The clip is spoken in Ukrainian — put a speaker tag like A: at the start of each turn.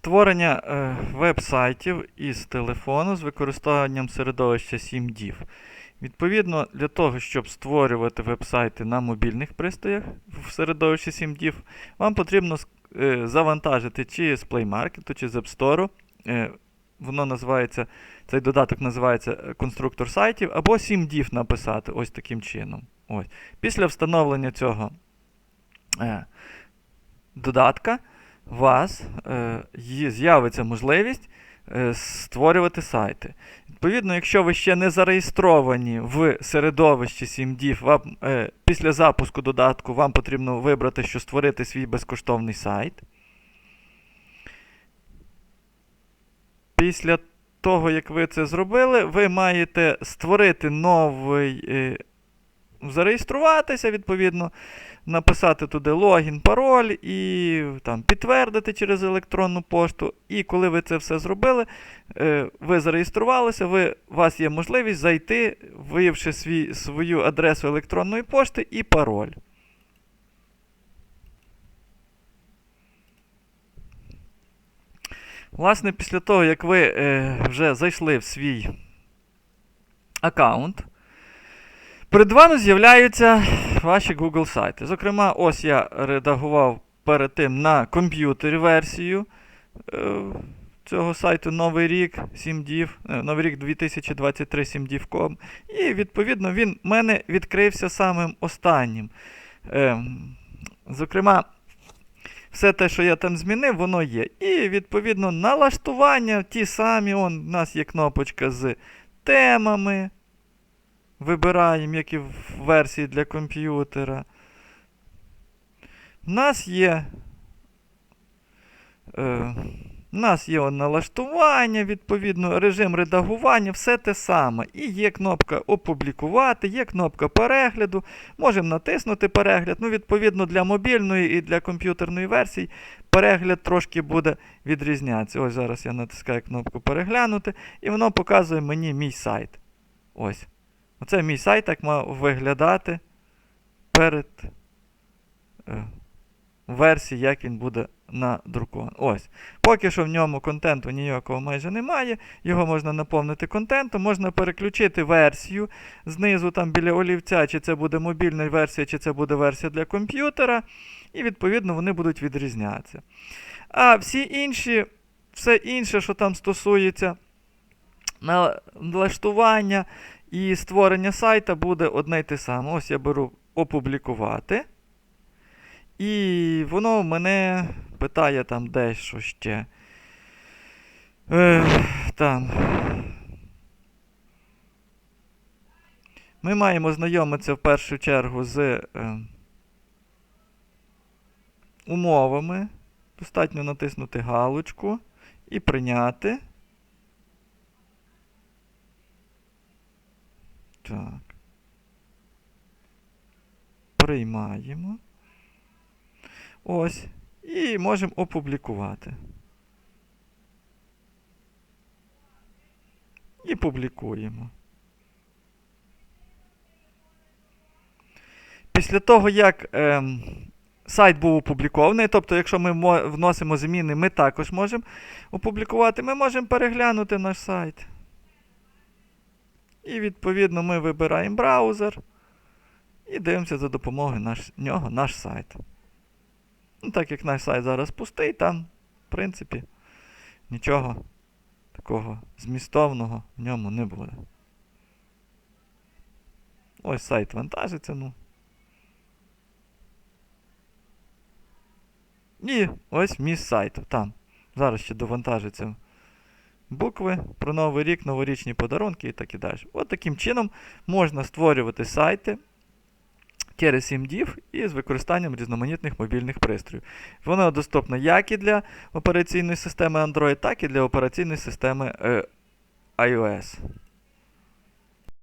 A: Створення е, веб-сайтів із телефону з використанням середовища SIMDIV. Відповідно, для того, щоб створювати веб-сайти на мобільних пристроях в середовищі SIMDIV, вам потрібно е, завантажити чи з Play Market, чи з App Store. Е, Воно називається, цей додаток називається конструктор сайтів, або SIMDIV написати ось таким чином. Ось. Після встановлення цього додатка у вас е, з'явиться можливість е, створювати сайти. Відповідно, якщо ви ще не зареєстровані в середовищі SIMDIV, вам, е, після запуску додатку вам потрібно вибрати, що створити свій безкоштовний сайт. Після того, як ви це зробили, ви маєте створити новий, е, зареєструватися, відповідно, написати туди логін, пароль і там, підтвердити через електронну пошту. І коли ви це все зробили, е, ви зареєструвалися, ви, у вас є можливість зайти, виявивши свій, свою адресу електронної пошти і пароль. Власне, після того, як ви е, вже зайшли в свій аккаунт, перед вами з'являються ваші Google сайти. Зокрема, ось я редагував перед тим на комп'ютері версію е, цього сайту Новий рік 7div, е, Новий рік 2023 7div.com. І відповідно він в мене відкрився самим останнім. Е, зокрема, все те, що я там змінив, воно є. І відповідно налаштування ті самі. Он, у нас є кнопочка з темами. Вибираємо, як в версії для комп'ютера. У нас є. Е, у нас є налаштування, відповідно, режим редагування, все те саме. І є кнопка опублікувати, є кнопка перегляду. Можемо натиснути перегляд. Ну, відповідно, для мобільної і для комп'ютерної версій перегляд трошки буде відрізнятися. Ось зараз я натискаю кнопку переглянути, і воно показує мені мій сайт. Ось. Оце мій сайт так мав виглядати перед е, версії, як він буде надрукований. Ось. Поки що в ньому контенту ніякого майже немає. Його можна наповнити контентом, можна переключити версію знизу там біля олівця, чи це буде мобільна версія, чи це буде версія для комп'ютера. І відповідно вони будуть відрізнятися. А всі інші, все інше, що там стосується налаштування і створення сайта, буде одне й те саме. Ось я беру опублікувати. І воно мене питає там дещо ще. Е, там. Ми маємо знайомитися в першу чергу з е, умовами. Достатньо натиснути галочку і прийняти. Так. Приймаємо. Ось. І можемо опублікувати. І публікуємо. Після того, як ем, сайт був опублікований, тобто, якщо ми вносимо зміни, ми також можемо опублікувати, ми можемо переглянути наш сайт. І відповідно ми вибираємо браузер і дивимося за допомогою наш, нього наш сайт. Ну, так як наш сайт зараз пустий, там, в принципі, нічого такого змістовного в ньому не буде. Ось сайт вантажиться, ну. І ось міст сайту. Там. Зараз ще довантажиться букви про Новий рік, новорічні подарунки і так і далі. От таким чином можна створювати сайти через SIMDIV і з використанням різноманітних мобільних пристроїв. Воно доступно як і для операційної системи Android, так і для операційної системи е, iOS.